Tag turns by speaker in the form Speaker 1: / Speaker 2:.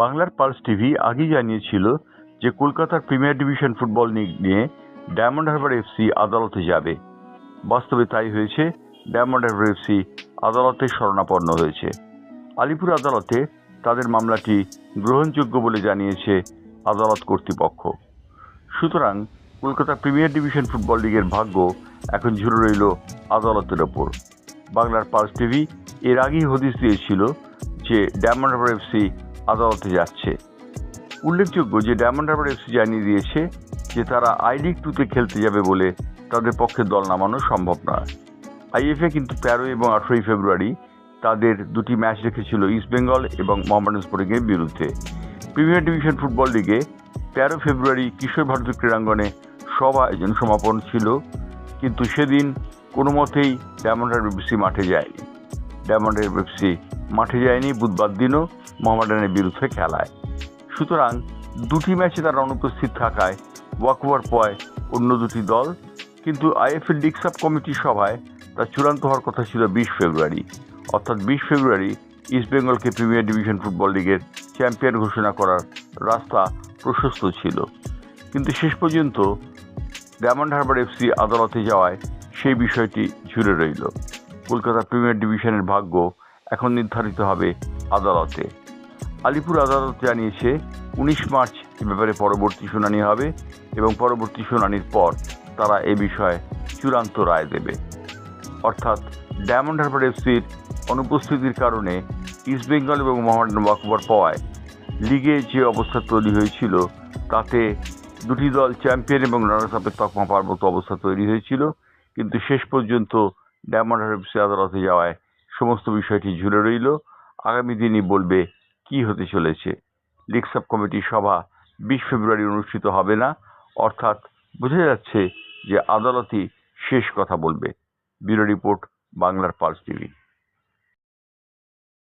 Speaker 1: বাংলার pulse TV আগেই জানিয়েছিল যে কলকাতার প্রিমিয়ার ডিভিশন ফুটবল লিগ নিয়ে ডায়মন্ড হারবার এফসি আদালতে যাবে। বাস্তবে তাই হয়েছে, ডায়মন্ড হারবার এফসি আদালতে শরণাপন্ন হয়েছে। আলিপুর আদালতে তাদের মামলাটি গ্রহণযোগ্য বলে জানিয়েছে আদালত কর্তৃপক্ষ। সুতরাং কলকাতা প্রিমিয়ার ডিভিশন ফুটবল লিগের ভাগ্য এখন ঝুলে রইল আদালতের ওপর। বাংলার পালস টিভি এর আগেই হদিস দিয়েছিল যে ডায়মন্ড হারবার এফসি আদালতে যাচ্ছে। উল্লেখযোগ্য যে ডায়মন্ড হারবার এফসি জানিয়ে দিয়েছে যে তারা আই লিগ টুতে খেলতে যাবে বলে তাদের পক্ষে দল নামানো সম্ভব নয়। আইএফএ কিন্তু তেরোই এবং আঠেরোই ফেব্রুয়ারি তাদের দুটি ম্যাচ রেখেছিল ইস্টবেঙ্গল এবং মোহাম্মডান স্পোর্টিংয়ের বিরুদ্ধে। প্রিমিয়ার ডিভিশন ফুটবল লিগে তেরো ফেব্রুয়ারি কিশোর ভারতী ক্রীড়াঙ্গনে সব আয়োজন সমাপন ছিল, কিন্তু সেদিন কোনো মতেই ডায়মন্ড হারবার এফসি মাঠে যায়নি। ডায়মন্ড হারবার এফসি মাঠে যায়নি, বুধবার দিনও মোহামেডানের বিরুদ্ধে খেলায়। সুতরাং দুটি ম্যাচে তারা অনুপস্থিত থাকায় ওয়াকওভার পয় অন্য দুটি দল, কিন্তু আইএফএল লিগ সাব কমিটির সভায় তা চূড়ান্ত হওয়ার কথা ছিল বিশ ফেব্রুয়ারি। অর্থাৎ বিশ ফেব্রুয়ারি ইস্টবেঙ্গলকে প্রিমিয়ার ডিভিশন ফুটবল লিগের চ্যাম্পিয়ন ঘোষণা করার রাস্তা প্রশস্ত ছিল। কিন্তু শেষ পর্যন্ত ডায়মন্ড হারবার এফসি আদালতে যাওয়ায় সেই বিষয়টি ঝুলে রইল। কলকাতা প্রিমিয়ার ডিভিশনের ভাগ্য এখন নির্ধারিত হবে আদালতে। আলিপুর আদালত জানিয়েছে, উনিশ মার্চ এ ব্যাপারে পরবর্তী শুনানি হবে এবং পরবর্তী শুনানির পর তারা এ বিষয়ে চূড়ান্ত রায় দেবে। অর্থাৎ ডায়মন্ড হারবার এফসির অনুপস্থিতির কারণে ইস্টবেঙ্গল এবং মোহামেডান ওয়াকওভার পাওয়ায় লিগে যে অবস্থা তৈরি হয়েছিল, তাতে দুটি দল চ্যাম্পিয়ন এবং রানার্স আপের তকমা মতো অবস্থা তৈরি হয়েছিল, কিন্তু শেষ পর্যন্ত ডায়মন্ড হারবার এফসি আদালতে যাওয়ায় সমস্ত বিষয়টি ঝুলে রইল। আগামী দিনই বলবে কি হতে চলেছে। লিগ সাব কমিটির সভা বিশ ফেব্রুয়ারি অনুষ্ঠিত হবে না। অর্থাৎ বোঝা যাচ্ছে যে আদালতই শেষ কথা বলবে। ব্যুরো রিপোর্ট, বাংলার পালস টিভি